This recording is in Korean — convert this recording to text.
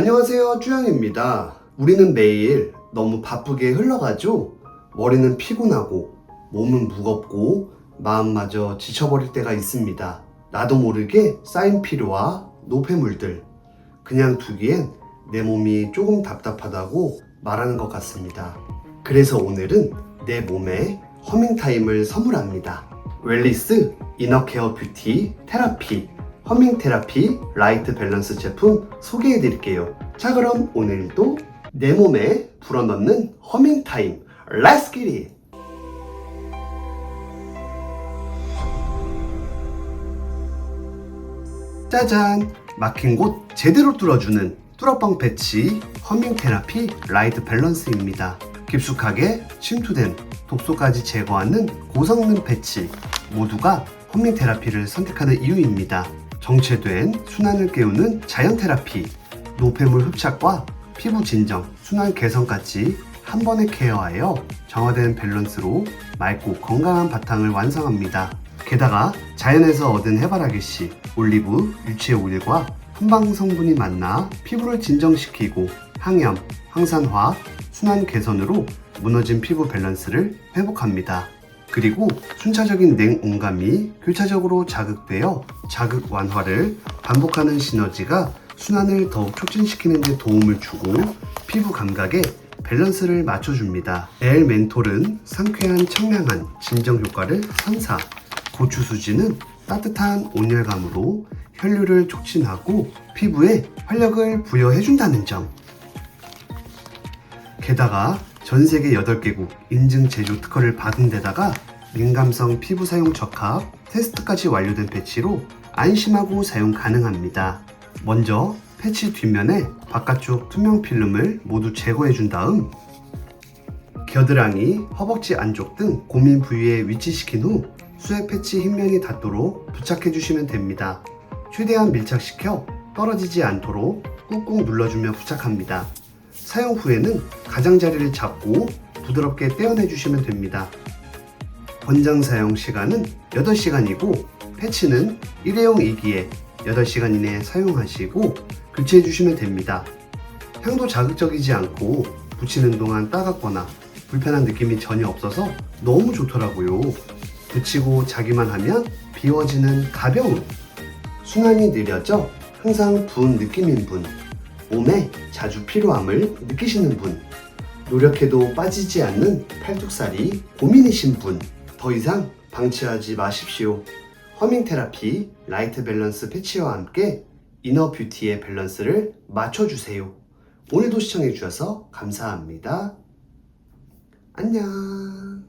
안녕하세요, 쭈양입니다. 우리는 매일 너무 바쁘게 흘러가죠? 머리는 피곤하고, 몸은 무겁고, 마음마저 지쳐버릴 때가 있습니다. 나도 모르게 쌓인 피로와 노폐물들. 그냥 두기엔 내 몸이 조금 답답하다고 말하는 것 같습니다. 그래서 오늘은 내 몸에 허밍타임을 선물합니다. 웰리스 이너케어 뷰티 테라피 허밍 테라피 라이트 밸런스 제품 소개해 드릴게요. 자 그럼 오늘도 내 몸에 불어넣는 허밍 타임 Let's get it! 짜잔! 막힌 곳 제대로 뚫어주는 뚫어뻥 패치 허밍 테라피 라이트 밸런스입니다. 깊숙하게 침투된 독소까지 제거하는 고성능 패치 모두가 허밍 테라피를 선택하는 이유입니다. 정체된 순환을 깨우는 자연 테라피, 노폐물 흡착과 피부 진정, 순환 개선까지 한 번에 케어하여 정화된 밸런스로 맑고 건강한 바탕을 완성합니다. 게다가 자연에서 얻은 해바라기씨, 올리브, 유채 오일과 한방 성분이 만나 피부를 진정시키고 항염, 항산화, 순환 개선으로 무너진 피부 밸런스를 회복합니다. 그리고 순차적인 냉온감이 교차적으로 자극되어 자극 완화를 반복하는 시너지가 순환을 더욱 촉진시키는 데 도움을 주고 피부 감각에 밸런스를 맞춰줍니다. 엘 멘톨은 상쾌한 청량한 진정 효과를 선사. 고추 수지는 따뜻한 온열감으로 혈류를 촉진하고 피부에 활력을 부여해준다는 점. 게다가 전 세계 8개국 인증 제조 특허를 받은 데다가 민감성 피부 사용 적합 테스트까지 완료된 패치로 안심하고 사용 가능합니다. 먼저 패치 뒷면에 바깥쪽 투명 필름을 모두 제거해 준 다음 겨드랑이, 허벅지 안쪽 등 고민 부위에 위치시킨 후 수액 패치 흰면이 닿도록 부착해 주시면 됩니다. 최대한 밀착시켜 떨어지지 않도록 꾹꾹 눌러주며 부착합니다. 사용 후에는 가장자리를 잡고 부드럽게 떼어내 주시면 됩니다. 권장 사용 시간은 8시간이고 패치는 일회용이기에 8시간 이내에 사용하시고 교체해 주시면 됩니다. 향도 자극적이지 않고 붙이는 동안 따갑거나 불편한 느낌이 전혀 없어서 너무 좋더라고요. 붙이고 자기만 하면 비워지는 가벼움. 순환이 느려져 항상 부은 느낌인 분. 몸에 자주 피로함을 느끼시는 분. 노력해도 빠지지 않는 팔뚝살이 고민이신 분. 더 이상 방치하지 마십시오. 허밍 테라피 라이트 밸런스 패치와 함께 이너 뷰티의 밸런스를 맞춰주세요. 오늘도 시청해주셔서 감사합니다. 안녕.